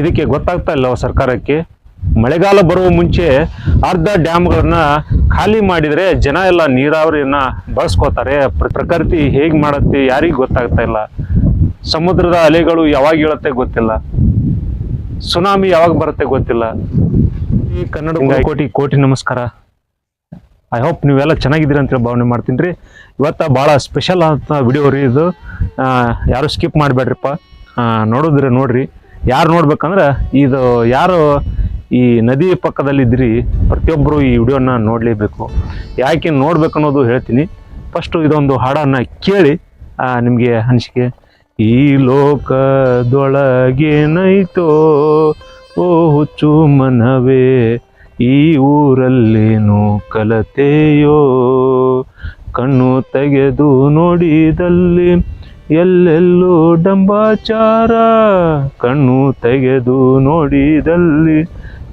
ಇದಕ್ಕೆ ಗೊತ್ತಾಗ್ತಾ ಇಲ್ಲ ಸರ್ಕಾರಕ್ಕೆ. ಮಳೆಗಾಲ ಬರುವ ಮುಂಚೆ ಅರ್ಧ ಡ್ಯಾಮ್ಗಳನ್ನ ಖಾಲಿ ಮಾಡಿದರೆ ಜನ ಎಲ್ಲ ನೀರಾವರಿಯನ್ನ ಬಳಸ್ಕೋತಾರೆ. ಪ್ರಕೃತಿ ಹೇಗೆ ಮಾಡುತ್ತೆ ಯಾರಿಗೂ ಗೊತ್ತಾಗ್ತಾ ಇಲ್ಲ. ಸಮುದ್ರದ ಅಲೆಗಳು ಯಾವಾಗ ಹೇಳುತ್ತೆ ಗೊತ್ತಿಲ್ಲ. ಸುನಾಮಿ ಯಾವಾಗ ಬರುತ್ತೆ ಗೊತ್ತಿಲ್ಲ. ಈ ಕನ್ನಡ ಕೋಟಿ ಕೋಟಿ ನಮಸ್ಕಾರ. ಐ ಹೋಪ್ ನೀವೆಲ್ಲ ಚೆನ್ನಾಗಿದ್ದೀರಿ ಅಂತೇಳಿ ಭಾವನೆ ಮಾಡ್ತೀನಿ ರೀ. ಇವತ್ತು ಭಾಳ ಸ್ಪೆಷಲ್ ಅಂತ ವಿಡಿಯೋ ರೀ ಇದು. ಯಾರು ಸ್ಕಿಪ್ ಮಾಡಬೇಡ್ರಿಪ್ಪ. ನೋಡಿದ್ರೆ ನೋಡ್ರಿ. ಯಾರು ನೋಡ್ಬೇಕಂದ್ರೆ ಇದು ಯಾರು ಈ ನದಿ ಪಕ್ಕದಲ್ಲಿದ್ರಿ ಪ್ರತಿಯೊಬ್ಬರು ಈ ವಿಡಿಯೋನ ನೋಡಲೇಬೇಕು. ಯಾಕೆ ನೋಡ್ಬೇಕು ಅನ್ನೋದು ಹೇಳ್ತೀನಿ. ಫಸ್ಟು ಇದೊಂದು ಹಾಡನ್ನು ಕೇಳಿ ನಿಮಗೆ ಅನಿಸಿಕೆ. ಈ ಲೋಕದೊಳಗೇನೈತೋ ಓ ಹುಚ್ಚು ಮನವೇ, ಈ ಊರಲ್ಲೇನು ಕಲತೆಯೋ? ಕಣ್ಣು ತೆಗೆದು ನೋಡಿದಲ್ಲಿ ಎಲ್ಲೆಲ್ಲೂ ಡಂಬಾಚಾರ ಕಣ್ಣು ತೆಗೆದು ನೋಡಿದಲ್ಲಿ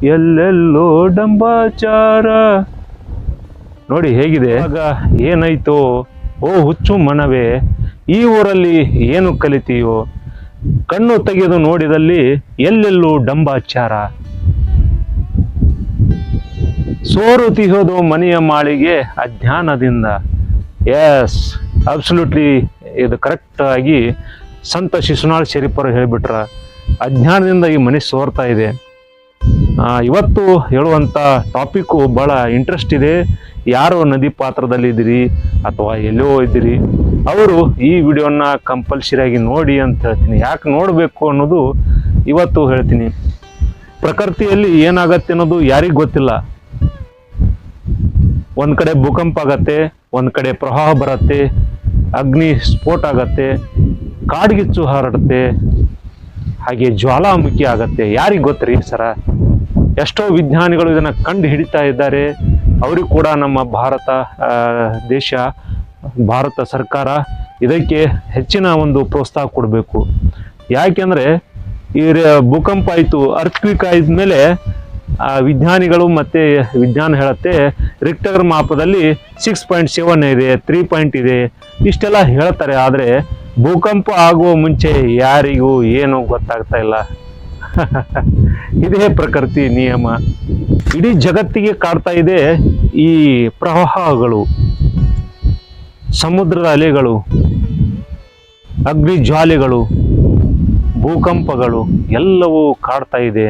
ಎಲ್ಲೆಲ್ಲೋ ಡಂಬಾಚಾರ. ನೋಡಿ ಹೇಗಿದೆ, ಆಗ ಏನಾಯ್ತೋ? ಓ ಹುಚ್ಚು ಮನವೇ, ಈ ಊರಲ್ಲಿ ಏನು ಕಲಿತೀಯೋ? ಕಣ್ಣು ತೆಗೆದು ನೋಡಿದಲ್ಲಿ ಎಲ್ಲೆಲ್ಲೂ ಡಂಬಾಚಾರ. ಸೋರು ತಿಹೋದು ಮನೆಯ ಮಾಳಿಗೆ ಅಜ್ಞಾನದಿಂದ ಎಸ್ ಅಬ್ಸಲ್ಯೂಟ್ಲಿ ಇದು ಕರೆಕ್ಟಾಗಿ ಸಂತ ಶಿಶುನಾಳ್ ಶರೀಫರು ಹೇಳಿಬಿಟ್ರ. ಅಜ್ಞಾನದಿಂದ ಈ ಮನೆ ಸೋರ್ತಾ ಇದೆ. ಇವತ್ತು ಹೇಳುವಂಥ ಟಾಪಿಕ್ಕು ಭಾಳ ಇಂಟ್ರೆಸ್ಟ್ ಇದೆ. ಯಾರು ನದಿ ಪಾತ್ರದಲ್ಲಿ ಇದ್ದೀರಿ ಅಥವಾ ಎಲ್ಲೋ ಇದ್ದೀರಿ, ಅವರು ಈ ವಿಡಿಯೋನ ಕಂಪಲ್ಸರಿಯಾಗಿ ನೋಡಿ ಅಂತ ಹೇಳ್ತೀನಿ. ಯಾಕೆ ನೋಡಬೇಕು ಅನ್ನೋದು ಇವತ್ತು ಹೇಳ್ತೀನಿ. ಪ್ರಕೃತಿಯಲ್ಲಿ ಏನಾಗತ್ತೆ ಅನ್ನೋದು ಯಾರಿಗೂ ಗೊತ್ತಿಲ್ಲ. ಒಂದು ಕಡೆ ಭೂಕಂಪ ಆಗತ್ತೆ, ಒಂದು ಕಡೆ ಪ್ರವಾಹ ಬರತ್ತೆ ಅಗ್ನಿ ಸ್ಫೋಟ ಆಗತ್ತೆ, ಕಾಡ್ಗಿಚ್ಚು ಹರಡುತ್ತೆ, ಹಾಗೆ ಜ್ವಾಲಾಮುಖಿ ಆಗತ್ತೆ. ಯಾರಿಗೆ ಗೊತ್ತರಿ ಸರ? ಎಷ್ಟೋ ವಿಜ್ಞಾನಿಗಳು ಇದನ್ನು ಕಂಡು ಹಿಡಿತಾ ಇದ್ದಾರೆ. ಅವರಿಗೂ ಕೂಡ ನಮ್ಮ ಭಾರತ ದೇಶ, ಭಾರತ ಸರ್ಕಾರ ಇದಕ್ಕೆ ಹೆಚ್ಚಿನ ಒಂದು ಪ್ರೋತ್ಸಾಹ ಕೊಡಬೇಕು. ಯಾಕೆಂದರೆ ಈ ಭೂಕಂಪ ಆಯಿತು ಅರ್ಥಕ್ವಿಕ್ ಆದ್ಮೇಲೆ ಆ ವಿಜ್ಞಾನಿಗಳು ಮತ್ತೆ ವಿಜ್ಞಾನ ಹೇಳುತ್ತೆ ರಿಕ್ಟರ್ ಮಾಪದಲ್ಲಿ ಸಿಕ್ಸ್ ಪಾಯಿಂಟ್ ಸೆವೆನ್ ಇದೆ ತ್ರೀ ಪಾಯಿಂಟ್ ಇದೆ, ಇಷ್ಟೆಲ್ಲ ಹೇಳ್ತಾರೆ, ಆದರೆ ಭೂಕಂಪ ಆಗುವ ಮುಂಚೆ ಯಾರಿಗೂ ಏನೂ ಗೊತ್ತಾಗ್ತಾ ಇಲ್ಲ. ಇದೇ ಪ್ರಕೃತಿ ನಿಯಮ. ಇಡೀ ಜಗತ್ತಿಗೆ ಕಾಡ್ತಾ ಇದೆ ಈ ಪ್ರವಾಹಗಳು, ಸಮುದ್ರದ ಅಲೆಗಳು ಅಗ್ನಿ ಜ್ವಾಲೆಗಳು ಭೂಕಂಪಗಳು, ಎಲ್ಲವೂ ಕಾಡ್ತಾ ಇದೆ.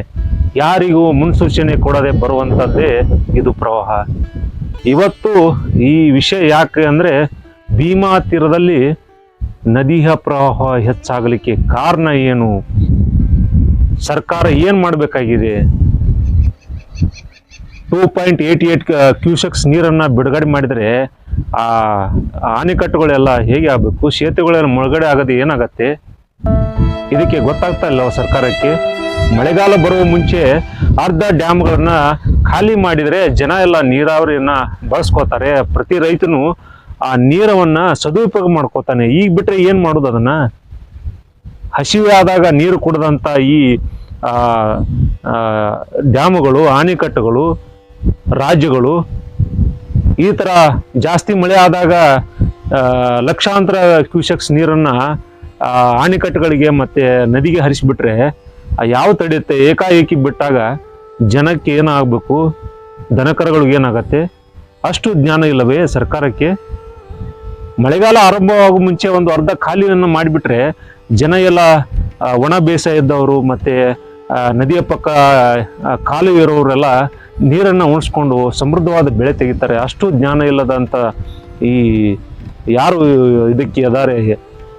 ಯಾರಿಗೂ ಮುನ್ಸೂಚನೆ ಕೊಡದೆ ಬರುವಂಥದ್ದೇ ಇದು ಪ್ರವಾಹ. ಇವತ್ತು ಈ ವಿಷಯ ಯಾಕೆ ಅಂದರೆ ಭೀಮಾ ತೀರದಲ್ಲಿ ನದಿಯ ಪ್ರವಾಹ ಹೆಚ್ಚಾಗಲಿಕ್ಕೆ ಕಾರಣ ಏನು? ಸರ್ಕಾರ ಏನು ಮಾಡಬೇಕಾಗಿದೆ? Two point eighty eight cusecs ನೀರನ್ನು ಬಿಡುಗಡೆ ಮಾಡಿದರೆ ಆ ಅಣೆಕಟ್ಟುಗಳೆಲ್ಲ ಹೇಗೆ ಆಗಬೇಕು? ಸೇತುವೆಗಳೆಲ್ಲ ಮುಳುಗಡೆ ಆಗೋದು ಏನಾಗತ್ತೆ? ಇದಕ್ಕೆ ಗೊತ್ತಾಗ್ತಾ ಇಲ್ಲ ಸರ್ಕಾರಕ್ಕೆ? ಮಳೆಗಾಲ ಬರುವ ಮುಂಚೆ ಅರ್ಧ ಡ್ಯಾಮ್ಗಳನ್ನ ಖಾಲಿ ಮಾಡಿದರೆ ಜನ ಎಲ್ಲ ನೀರಾವರಿಯನ್ನ ಬಳಸ್ಕೋತಾರೆ. ಪ್ರತಿ ರೈತನು ಆ ನೀರವನ್ನ ಸದುಪಯೋಗ ಮಾಡ್ಕೋತಾನೆ. ಈಗ ಬಿಟ್ರೆ ಏನ್ ಮಾಡೋದು ಅದನ್ನ? ಹಸಿವೆ ಆದಾಗ ನೀರು ಕುಡದಂತ ಈ ಆ, ಡ್ಯಾಮ್ಗಳು ಅಣೆಕಟ್ಟುಗಳು ರಾಜ್ಯಗಳು ಈ ತರ ಜಾಸ್ತಿ ಮಳೆ ಆದಾಗ ಲಕ್ಷಾಂತರ ಕ್ಯೂಸೆಕ್ಸ್ ನೀರನ್ನ ಆ, ಅಣೆಕಟ್ಟುಗಳಿಗೆ ಮತ್ತೆ ನದಿಗೆ ಹರಿಸಿಬಿಟ್ರೆ ಯಾವ ತಡೆಯುತ್ತೆ? ಏಕಾಏಕಿ ಬಿಟ್ಟಾಗ ಜನಕ್ಕೆ ಏನಾಗಬೇಕು? ದನಕರಗಳಿಗೆ ಏನಾಗತ್ತೆ? ಅಷ್ಟು ಜ್ಞಾನ ಇಲ್ಲವೇ ಸರ್ಕಾರಕ್ಕೆ? ಮಳೆಗಾಲ ಆರಂಭವಾಗುವ ಮುಂಚೆ ಒಂದು ಅರ್ಧ ಖಾಲಿಯನ್ನು ಮಾಡಿಬಿಟ್ರೆ ಜನ ಎಲ್ಲ ಒಣ ಬೇಸಾಯ ಇದ್ದವರು ಮತ್ತು ನದಿಯ ಪಕ್ಕ ಖಾಲಿ ಇರೋರೆಲ್ಲ ನೀರನ್ನು ಉಣಿಸ್ಕೊಂಡು ಸಮೃದ್ಧವಾದ ಬೆಳೆ ತೆಗಿತಾರೆ. ಅಷ್ಟು ಜ್ಞಾನ ಇಲ್ಲದಂಥ ಈ ಯಾರು ಇದಕ್ಕೆ ಅದಾರೆ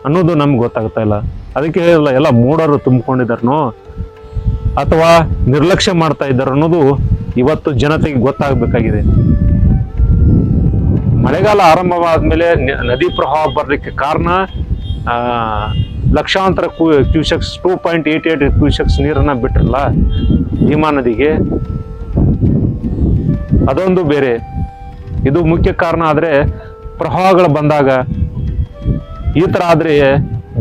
ಅನ್ನೋದು ನಮ್ಗೆ ಗೊತ್ತಾಗ್ತಾ ಇಲ್ಲ. ಅದಕ್ಕೆ ಎಲ್ಲ ಎಲ್ಲ ಮೂಡರು ತುಂಬಿಕೊಂಡಿದ್ದಾರನೋ? ಅಥವಾ ನಿರ್ಲಕ್ಷ್ಯ ಮಾಡ್ತಾ ಇದ್ದಾರೆ ಅನ್ನೋದು ಇವತ್ತು ಜನತೆಗೆ ಗೊತ್ತಾಗಬೇಕಾಗಿದೆ. ಮಳೆಗಾಲ ಆರಂಭವಾದ ಮೇಲೆ ನದಿ ಪ್ರವಾಹ ಬರಲಿಕ್ಕೆ ಕಾರಣ ಲಕ್ಷಾಂತರ cusecs, two point eight eight cusecs ನೀರನ್ನ ಬಿಟ್ರಲ್ಲ ಭೀಮಾ ನದಿಗೆ? ಅದೊಂದು ಬೇರೆ. ಇದು ಮುಖ್ಯ ಕಾರಣ ಆದರೆ ಪ್ರವಾಹಗಳು ಬಂದಾಗ ಈ ಥರ ಆದರೆ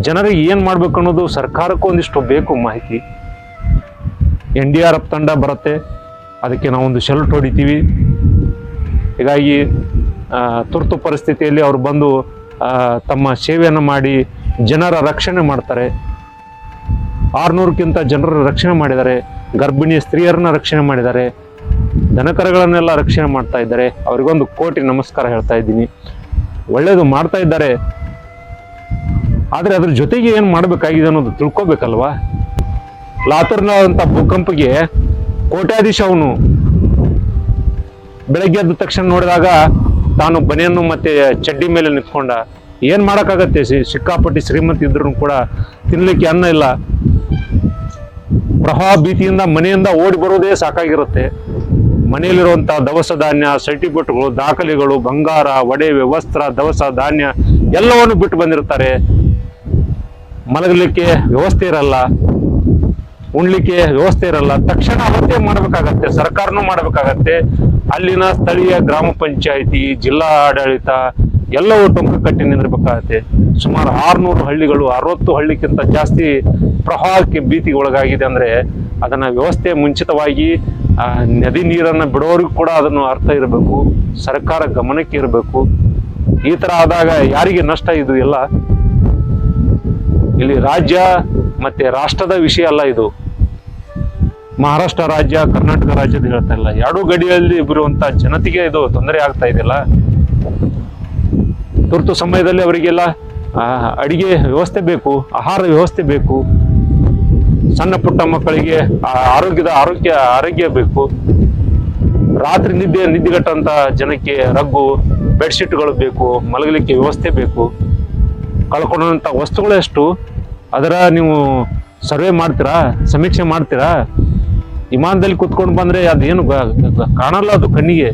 ಜನರಿಗೆ ಏನು ಮಾಡಬೇಕು ಅನ್ನೋದು ಸರ್ಕಾರಕ್ಕೂ ಒಂದಿಷ್ಟು ಬೇಕು ಮಾಹಿತಿ. ಎನ್ ಡಿ ಆರ್ ಎಫ್ ತಂಡ ಬರುತ್ತೆ. ಅದಕ್ಕೆ ನಾವೊಂದು ಶೆಲ್ಟ್ ಹೊಡಿತೀವಿ. ಹೀಗಾಗಿ ತುರ್ತು ಪರಿಸ್ಥಿತಿಯಲ್ಲಿ ಅವರು ಬಂದು ತಮ್ಮ ಸೇವೆಯನ್ನು ಮಾಡಿ ಜನರ ರಕ್ಷಣೆ ಮಾಡ್ತಾರೆ. ಆರುನೂರಕ್ಕಿಂತ ಜನರ ರಕ್ಷಣೆ ಮಾಡಿದ್ದಾರೆ. ಗರ್ಭಿಣಿ ಸ್ತ್ರೀಯರನ್ನ ರಕ್ಷಣೆ ಮಾಡಿದ್ದಾರೆ. ದನಕರಗಳನ್ನೆಲ್ಲ ರಕ್ಷಣೆ ಮಾಡ್ತಾ ಇದ್ದಾರೆ. ಅವರಿಗೊಂದು ಕೋಟಿ ನಮಸ್ಕಾರ ಹೇಳ್ತಾ ಇದ್ದೀನಿ. ಒಳ್ಳೆಯದು ಮಾಡ್ತಾ ಇದ್ದಾರೆ. ಆದರೆ ಅದ್ರ ಜೊತೆಗೆ ಏನು ಮಾಡಬೇಕಾಗಿದೆ ಅನ್ನೋದು ತಿಳ್ಕೊಬೇಕಲ್ವಾ? ಲಾತೂರ್ನಂಥ ಭೂಕಂಪಿಗೆ ಕೋಟ್ಯಾಧೀಶ ಅವನು. ಬೆಳಗ್ಗೆ ಎದ್ದ ತಕ್ಷಣ ನೋಡಿದಾಗ ತಾನು ಬನಿಯನ್ನು ಮತ್ತೆ ಚಡ್ಡಿ ಮೇಲೆ ನಿಂತ್ಕೊಂಡ. ಏನು ಮಾಡಕ್ಕಾಗತ್ತೆ? ಸಿಕ್ಕಾಪಟ್ಟಿ ಶ್ರೀಮಂತ ಇದ್ರು ಕೂಡ ತಿನ್ನಲಿಕ್ಕೆ ಅನ್ನ ಇಲ್ಲ. ಪ್ರವಾಹ ಭೀತಿಯಿಂದ ಮನೆಯಿಂದ ಓಡಿ ಬರೋದೇ ಸಾಕಾಗಿರುತ್ತೆ. ಮನೆಯಲ್ಲಿರುವಂಥ ದವಸ ಧಾನ್ಯ, ಸರ್ಟಿಫಿಕೇಟ್ಗಳು, ದಾಖಲೆಗಳು, ಬಂಗಾರ, ಒಡೆವೆ, ವಸ್ತ್ರ, ದವಸ ಧಾನ್ಯ ಎಲ್ಲವನ್ನು ಬಿಟ್ಟು ಬಂದಿರ್ತಾರೆ. ಮಲಗಲಿಕ್ಕೆ ವ್ಯವಸ್ಥೆ ಇರಲ್ಲ. ಉಣ್ಲಿಕ್ಕೆ ವ್ಯವಸ್ಥೆ ಇರಲ್ಲ. ತಕ್ಷಣ ಅವತ್ತೇ ಮಾಡ್ಬೇಕಾಗತ್ತೆ, ಸರ್ಕಾರನೂ ಮಾಡ್ಬೇಕಾಗತ್ತೆ. ಅಲ್ಲಿನ ಸ್ಥಳೀಯ ಗ್ರಾಮ ಪಂಚಾಯಿತಿ ಜಿಲ್ಲಾ ಆಡಳಿತ ಎಲ್ಲವೂ ಟೊಂಕ ಕಟ್ಟಿ ನಿಂದಿರ್ಬೇಕಾಗತ್ತೆ. ಸುಮಾರು ಆರ್ನೂರು ಹಳ್ಳಿಗಳು, ಅರವತ್ತು ಹಳ್ಳಿಕ್ಕಿಂತ ಜಾಸ್ತಿ ಪ್ರವಾಹಕ್ಕೆ ಭೀತಿಗೆ ಒಳಗಾಗಿದೆ ಅಂದ್ರೆ ಅದನ್ನ ವ್ಯವಸ್ಥೆ ಮುಂಚಿತವಾಗಿ ನದಿ ನೀರನ್ನ ಬಿಡೋರಿಗೂ ಕೂಡ ಅದನ್ನು ಅರ್ಥ ಇರಬೇಕು, ಸರ್ಕಾರ ಗಮನಕ್ಕೆ ಇರಬೇಕು. ಈ ತರ ಆದಾಗ ಯಾರಿಗೆ ನಷ್ಟ ಇದು ಎಲ್ಲ? ಇಲ್ಲಿ ರಾಜ್ಯ ಮತ್ತೆ ರಾಷ್ಟ್ರದ ವಿಷಯ ಅಲ್ಲ ಇದು. ಮಹಾರಾಷ್ಟ್ರ ರಾಜ್ಯ, ಕರ್ನಾಟಕ ರಾಜ್ಯದ ಹೇಳ್ತಾ ಇಲ್ಲ. ಎರಡೂ ಗಡಿಯಲ್ಲಿ ಬರುವಂತ ಜನತೆಗೆ ಇದು ತೊಂದರೆ ಆಗ್ತಾ ಇದೆಯಲ್ಲ? ತುರ್ತು ಸಮಯದಲ್ಲಿ ಅವರಿಗೆಲ್ಲ ಅಡಿಗೆ ವ್ಯವಸ್ಥೆ ಬೇಕು, ಆಹಾರ ವ್ಯವಸ್ಥೆ ಬೇಕು, ಸಣ್ಣ ಪುಟ್ಟ ಮಕ್ಕಳಿಗೆ ಆರೋಗ್ಯದ ಆರೋಗ್ಯ ಆರೋಗ್ಯ ಬೇಕು. ರಾತ್ರಿ ನಿದ್ದೆ, ನಿದ್ದೆಗಟ್ಟಂತ ಜನಕ್ಕೆ ರಗ್ಗು, ಬೆಡ್ಶೀಟ್ಗಳು ಬೇಕು, ಮಲಗಲಿಕ್ಕೆ ವ್ಯವಸ್ಥೆ ಬೇಕು. ಕಳ್ಕೊಂಡಂತ ವಸ್ತುಗಳೆಷ್ಟು ಅದರ ನೀವು ಸರ್ವೆ ಮಾಡ್ತೀರಾ? ಸಮೀಕ್ಷೆ ಮಾಡ್ತೀರಾ? ವಿಮಾನದಲ್ಲಿ ಕುತ್ಕೊಂಡು ಬಂದ್ರೆ ಅದೇನು ಕಾಣಲ್ಲ ಅದು ಕಣ್ಣಿಗೆ.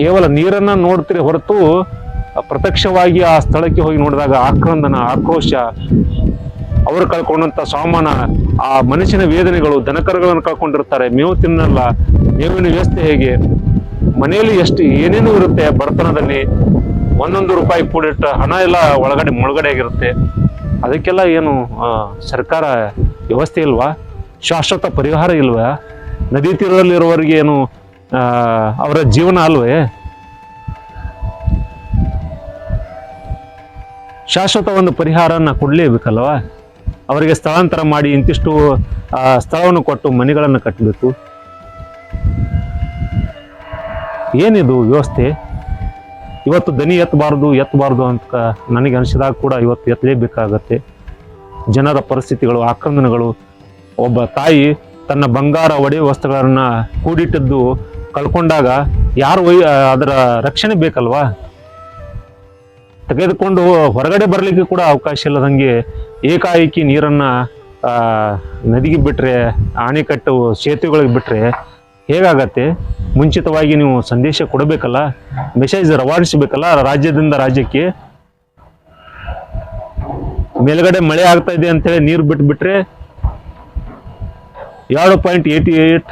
ಕೇವಲ ನೀರನ್ನ ನೋಡ್ತೀರಿ ಹೊರತು ಪ್ರತ್ಯಕ್ಷವಾಗಿ ಆ ಸ್ಥಳಕ್ಕೆ ಹೋಗಿ ನೋಡಿದಾಗ ಆಕ್ರಂದನ, ಆಕ್ರೋಶ, ಅವರು ಕಳ್ಕೊಂಡಂತ ಸಾಮಾನ, ಆ ಮನುಷ್ಯನ ವೇದನೆಗಳು, ದನಕರುಗಳನ್ನು ಕಳ್ಕೊಂಡಿರ್ತಾರೆ. ಮೇವು ತಿನ್ನಲ್ಲ, ಮೇವಿನ ವ್ಯವಸ್ಥೆ ಹೇಗೆ? ಮನೆಯಲ್ಲಿ ಎಷ್ಟು ಏನೇನು ಇರುತ್ತೆ ಬಡತನದಲ್ಲಿ? ಒಂದೊಂದು ರೂಪಾಯಿ ಕೂಡಿಟ್ಟ ಹಣ ಎಲ್ಲ ಒಳಗಡೆ ಮುಳುಗಡೆ ಆಗಿರುತ್ತೆ. ಅದಕ್ಕೆಲ್ಲ ಏನು ಸರ್ಕಾರ ವ್ಯವಸ್ಥೆ ಇಲ್ವಾ? ಶಾಶ್ವತ ಪರಿಹಾರ ಇಲ್ವಾ? ನದಿ ತೀರದಲ್ಲಿರುವವರಿಗೆ ಏನು ಅವರ ಜೀವನ ಅಲ್ವೇ? ಶಾಶ್ವತ ಒಂದು ಪರಿಹಾರನ ಕೊಡಲೇಬೇಕಲ್ವ? ಅವರಿಗೆ ಸ್ಥಳಾಂತರ ಮಾಡಿ ಇಂತಿಷ್ಟು ಸ್ಥಳವನ್ನು ಕೊಟ್ಟು ಮನೆಗಳನ್ನು ಕಟ್ಟಬೇಕು. ಏನಿದು ವ್ಯವಸ್ಥೆ? ಇವತ್ತು ದನಿ ಎತ್ತಬಾರ್ದು ಎತ್ತಬಾರ್ದು ಅಂತ ನನಗೆ ಅನಿಸಿದಾಗ ಕೂಡ ಇವತ್ತು ಎತ್ತಲೇಬೇಕಾಗತ್ತೆ. ಜನರ ಪರಿಸ್ಥಿತಿಗಳು, ಆಕ್ರಂದನಗಳು ಒಬ್ಬ ತಾಯಿ ತನ್ನ ಬಂಗಾರ ಒಡೆ ವಸ್ತುಗಳನ್ನ ಕೂಡಿಟ್ಟದ್ದು ಕಳ್ಕೊಂಡಾಗ ಯಾರು ಒಯ್ ಅದರ ರಕ್ಷಣೆ ಬೇಕಲ್ವಾ? ತೆಗೆದುಕೊಂಡು ಹೊರಗಡೆ ಬರಲಿಕ್ಕೆ ಕೂಡ ಅವಕಾಶ ಇಲ್ಲದಂಗೆ ಏಕಾಏಕಿ ನೀರನ್ನ ನದಿಗೆ ಬಿಟ್ರೆ, ಆಣೆಕಟ್ಟು ಸೇತುವೆಗಳಿಗೆ ಬಿಟ್ರೆ ಹೇಗಾಗತ್ತೆ? ಮುಂಚಿತವಾಗಿ ನೀವು ಸಂದೇಶ ಕೊಡಬೇಕಲ್ಲ? ಮೆಸೇಜ್ ರವಾನಿಸಬೇಕಲ್ಲ ರಾಜ್ಯದಿಂದ ರಾಜ್ಯಕ್ಕೆ? ಮೇಲ್ಗಡೆ ಮಳೆ ಆಗ್ತಾ ಇದೆ ಅಂತೇಳಿ ನೀರು ಬಿಟ್ಬಿಟ್ರೆ ಎರಡು ಪಾಯಿಂಟ್ ಏಯ್ಟಿ ಏಯ್ಟ್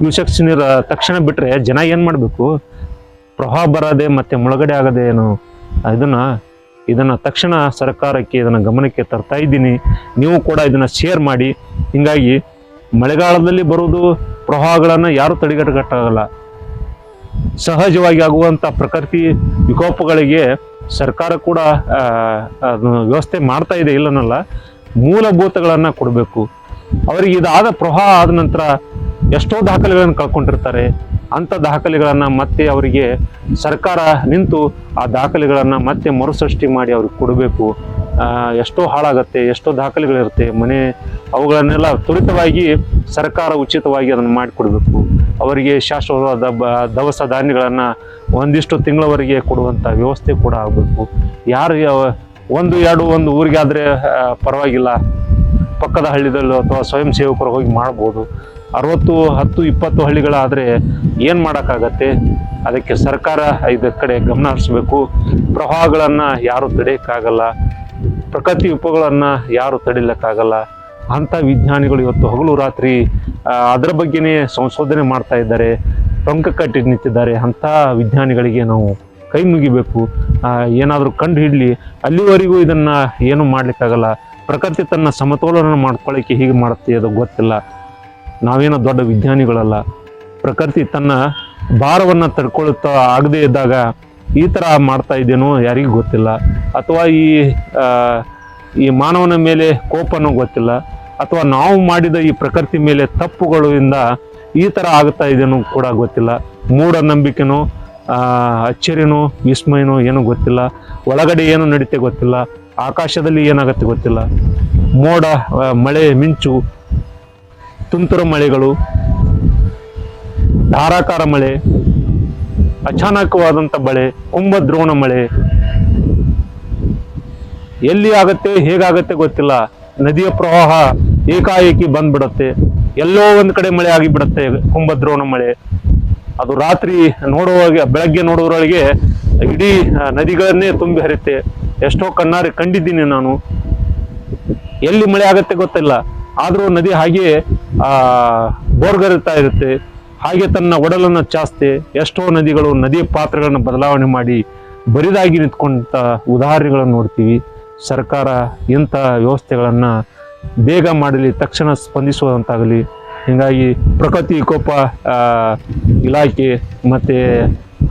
ಕ್ಯೂಸೆಕ್ಸ್ ನೀರು ತಕ್ಷಣ ಬಿಟ್ಟರೆ ಜನ ಏನು ಮಾಡಬೇಕು? ಪ್ರವಾಹ ಬರದೆ ಮತ್ತು ಮುಳುಗಡೆ ಆಗದೆ ಏನು? ಇದನ್ನು ಇದನ್ನು ತಕ್ಷಣ ಸರ್ಕಾರಕ್ಕೆ ಇದನ್ನು ಗಮನಕ್ಕೆ ತರ್ತಾ ಇದ್ದೀನಿ. ನೀವು ಕೂಡ ಇದನ್ನು ಶೇರ್ ಮಾಡಿ. ಹಿಂಗಾಗಿ, ಮಳೆಗಾಲದಲ್ಲಿ ಬರುವುದು ಪ್ರವಾಹಗಳನ್ನು ಯಾರು ತಡೆಗಟ್ಟಕಟ್ಟಾಗಲ್ಲ ಸಹಜವಾಗಿ ಆಗುವಂಥ ಪ್ರಕೃತಿ ವಿಕೋಪಗಳಿಗೆ ಸರ್ಕಾರ ಕೂಡ ಅದನ್ನು ವ್ಯವಸ್ಥೆ ಮಾಡ್ತಾ ಇದೆ ಇಲ್ಲನಲ್ಲ, ಮೂಲಭೂತಗಳನ್ನು ಕೊಡಬೇಕು. ಅವರಿಗೆ ಇದಾದ ಪ್ರವಾಹ ಆದ ನಂತರ ಎಷ್ಟೋ ದಾಖಲೆಗಳನ್ನು ಕಳ್ಕೊಂಡಿರ್ತಾರೆ. ಅಂಥ ದಾಖಲೆಗಳನ್ನು ಮತ್ತೆ ಅವರಿಗೆ ಸರ್ಕಾರ ನಿಂತು ಆ ದಾಖಲೆಗಳನ್ನು ಮತ್ತೆ ಮರುಸೃಷ್ಟಿ ಮಾಡಿ ಅವ್ರಿಗೆ ಕೊಡಬೇಕು. ಎಷ್ಟೋ ಹಾಳಾಗತ್ತೆ, ಎಷ್ಟೋ ದಾಖಲೆಗಳಿರುತ್ತೆ. ಮನೆ ಅವುಗಳನ್ನೆಲ್ಲ ತ್ವರಿತವಾಗಿ ಸರ್ಕಾರ ಉಚಿತವಾಗಿ ಅದನ್ನು ಮಾಡಿಕೊಡ್ಬೇಕು. ಅವರಿಗೆ ಶಾಶ್ವತವಾದ ಬ, ದವಸ ಧಾನ್ಯಗಳನ್ನು ಒಂದಿಷ್ಟು ತಿಂಗಳವರೆಗೆ ಕೊಡುವಂಥ ವ್ಯವಸ್ಥೆ ಕೂಡ ಆಗಬೇಕು. ಯಾರು ಒಂದು, ಎರಡು, ಒಂದು ಊರಿಗೆ ಆದರೆ ಪರವಾಗಿಲ್ಲ. ಪಕ್ಕದ ಹಳ್ಳಿದಲ್ಲೂ ಅಥವಾ ಸ್ವಯಂ ಸೇವಕರು ಹೋಗಿ ಮಾಡ್ಬೋದು. ಅರವತ್ತು, ಹತ್ತು, ಇಪ್ಪತ್ತು ಹಳ್ಳಿಗಳಾದರೆ ಏನು ಮಾಡೋಕ್ಕಾಗತ್ತೆ? ಅದಕ್ಕೆ ಸರ್ಕಾರ ಇದರ ಕಡೆ ಗಮನ ಹರಿಸ್ಬೇಕು. ಪ್ರವಾಹಗಳನ್ನು ಯಾರು ತಡೆಯೋಕ್ಕಾಗಲ್ಲ? ಪ್ರಕೃತಿ ವಿಪಗಳನ್ನು ಯಾರು ತಡಿಲಿಕ್ಕಾಗಲ್ಲ? ಅಂಥ ವಿಜ್ಞಾನಿಗಳು ಇವತ್ತು ಹಗಲು ರಾತ್ರಿ ಅದರ ಬಗ್ಗೆನೇ ಸಂಶೋಧನೆ ಮಾಡ್ತಾ ಇದ್ದಾರೆ. ಟೊಂಕ ಕಟ್ಟಿ ನಿಂತಿದ್ದಾರೆ. ಅಂಥ ವಿಜ್ಞಾನಿಗಳಿಗೆ ನಾವು ಕೈ ಮುಗಿಬೇಕು. ಏನಾದರೂ ಕಂಡು ಹಿಡಲಿ. ಅಲ್ಲಿವರೆಗೂ ಇದನ್ನು ಏನು ಮಾಡಲಿಕ್ಕಾಗಲ್ಲ? ಪ್ರಕೃತಿ ತನ್ನ ಸಮತೋಲನ ಮಾಡ್ಕೊಳ್ಳಿಕ್ಕೆ ಹೀಗೆ ಮಾಡುತ್ತೆ ಅದು ಗೊತ್ತಿಲ್ಲ. ನಾವೇನೋ ದೊಡ್ಡ ವಿಜ್ಞಾನಿಗಳಲ್ಲ. ಪ್ರಕೃತಿ ತನ್ನ ಭಾರವನ್ನು ತಡ್ಕೊಳ್ತಾ ಆಗದೇ ಇದ್ದಾಗ ಈ ಥರ ಮಾಡ್ತಾ ಇದ್ದೇನೋ ಯಾರಿಗೂ ಗೊತ್ತಿಲ್ಲ. ಅಥವಾ ಈ ಈ ಮಾನವನ ಮೇಲೆ ಕೋಪನೂ ಗೊತ್ತಿಲ್ಲ. ಅಥವಾ ನಾವು ಮಾಡಿದ ಈ ಪ್ರಕೃತಿ ಮೇಲೆ ತಪ್ಪುಗಳಿಂದ ಈ ಥರ ಆಗ್ತಾ ಇದೆಯೋ ಕೂಡ ಗೊತ್ತಿಲ್ಲ. ಮೂಢನಂಬಿಕೆನೋ ಅಚ್ಚರಿನೋ, ವಿಸ್ಮಯನೋ ಏನೂ ಗೊತ್ತಿಲ್ಲ. ಒಳಗಡೆ ಏನು ನಡೀತೆ ಗೊತ್ತಿಲ್ಲ. ಆಕಾಶದಲ್ಲಿ ಏನಾಗುತ್ತೆ ಗೊತ್ತಿಲ್ಲ. ಮೋಡ ಮಳೆ, ಮಿಂಚು, ತುಂತುರು ಮಳೆಗಳು, ಧಾರಾಕಾರ ಮಳೆ ಅಚಾನಕವಾದಂಥ ಮಳೆ ಕುಂಭದ್ರೋಣ ಮಳೆ. ಎಲ್ಲಿ ಆಗತ್ತೆ, ಹೇಗಾಗತ್ತೆ ಗೊತ್ತಿಲ್ಲ. ನದಿಯ ಪ್ರವಾಹ ಏಕಾಏಕಿ ಬಂದ್ಬಿಡತ್ತೆ. ಎಲ್ಲೋ ಒಂದು ಕಡೆ ಮಳೆ ಆಗಿಬಿಡತ್ತೆ ಕುಂಭದ್ರೋಣ ಮಳೆ. ಅದು ರಾತ್ರಿ ನೋಡುವಾಗ, ಬೆಳಗ್ಗೆ ನೋಡುವವರೊಳಗೆ ಇಡೀ ನದಿಗಳನ್ನೇ ತುಂಬಿ ಹರಿತೆ ಎಷ್ಟೋ ಕಣ್ಣಾರಿ ಕಂಡಿದ್ದೀನಿ ನಾನು. ಎಲ್ಲಿ ಮಳೆ ಆಗತ್ತೆ ಗೊತ್ತಿಲ್ಲ. ಆದರೂ ನದಿ ಹಾಗೆಯೇ ಬೋರ್ಗರಿತಾ ಇರುತ್ತೆ. ಹಾಗೆ ತನ್ನ ಒಡಲನ್ನು ಚಾಸ್ತೆ, ಎಷ್ಟೋ ನದಿಗಳು ನದಿ ಪಾತ್ರಗಳನ್ನು ಬದಲಾವಣೆ ಮಾಡಿ ಬರಿದಾಗಿ ನಿಂತ್ಕೊಂಡಂಥ ಉದಾಹರಣೆಗಳನ್ನು ನೋಡ್ತೀವಿ. ಸರ್ಕಾರ ಇಂಥ ವ್ಯವಸ್ಥೆಗಳನ್ನು ಬೇಗ ಮಾಡಲಿ, ತಕ್ಷಣ ಸ್ಪಂದಿಸುವಂತಾಗಲಿ. ಹೀಗಾಗಿ ಪ್ರಕೃತಿ ವಿಕೋಪ ಇಲಾಖೆ ಮತ್ತು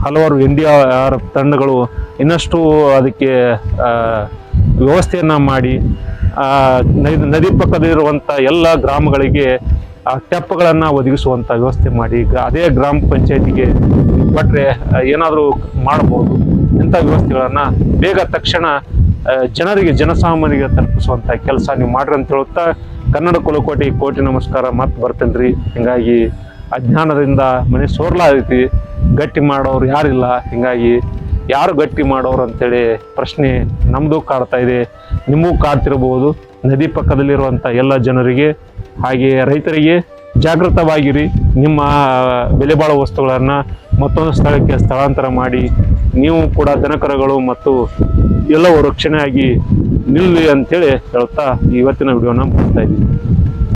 ಹಲವಾರು ಎನ್ ಡಿ ಆರ್ ಎಫ್ ತಂಡಗಳು ಇನ್ನಷ್ಟು ಅದಕ್ಕೆ ವ್ಯವಸ್ಥೆಯನ್ನು ಮಾಡಿ ನದಿ ನದಿ ಪಕ್ಕದಲ್ಲಿರುವಂಥ ಎಲ್ಲ ಗ್ರಾಮಗಳಿಗೆ, ಆ ಟೆಪ್ಗಳನ್ನು ಒದಗಿಸುವಂಥ ವ್ಯವಸ್ಥೆ ಮಾಡಿ ಅದೇ ಗ್ರಾಮ ಪಂಚಾಯತಿಗೆ ಕೊಟ್ಟರೆ ಏನಾದರೂ ಮಾಡಬಹುದು ಇಂಥ ವ್ಯವಸ್ಥೆಗಳನ್ನು ಬೇಗ ತಕ್ಷಣ ಜನರಿಗೆ, ಜನಸಾಮಾನ್ಯರಿಗೆ ತಲುಪಿಸುವಂಥ ಕೆಲಸ ನೀವು ಮಾಡ್ರಿ ಅಂತ ಹೇಳುತ್ತಾ, ಕನ್ನಡ ಕುಲಕೋಟಿ ಕೋಟಿ ನಮಸ್ಕಾರ ಮತ್ತೆ ಬರ್ತೇನೆ ರೀ ಹಿಂಗಾಗಿ ಅಜ್ಞಾನದಿಂದ ಮನೆ ಸೋರ್ಲಾಗೈತಿ. ಗಟ್ಟಿ ಮಾಡೋರು ಯಾರಿಲ್ಲ. ಹಿಂಗಾಗಿ ಯಾರು ಗಟ್ಟಿ ಮಾಡೋರು ಅಂತೇಳಿ ಪ್ರಶ್ನೆ ನಮ್ಮದು ಕಾಡ್ತಾ ಇದೆ. ನಿಮಗೂ ಕಾಡ್ತಿರಬಹುದು ನದಿ ಪಕ್ಕದಲ್ಲಿರುವಂಥ ಎಲ್ಲ ಜನರಿಗೆ, ಹಾಗೆ ರೈತರಿಗೆ ಜಾಗೃತವಾಗಿರಿ. ನಿಮ್ಮ ಬೆಲೆ ಬಾಳುವ ವಸ್ತುಗಳನ್ನು ಮತ್ತೊಂದು ಸ್ಥಳಕ್ಕೆ ಸ್ಥಳಾಂತರ ಮಾಡಿ. ನೀವು ಕೂಡ ದನಕರಗಳು ಮತ್ತು ಎಲ್ಲವೂ ರಕ್ಷಣೆಯಾಗಿ ನಿಲ್ಲಿ ಅಂತೇಳಿ ಹೇಳ್ತಾ ಇವತ್ತಿನ ವಿಡಿಯೋನ ಮಾಡ್ತಾ ಇದ್ದೀನಿ.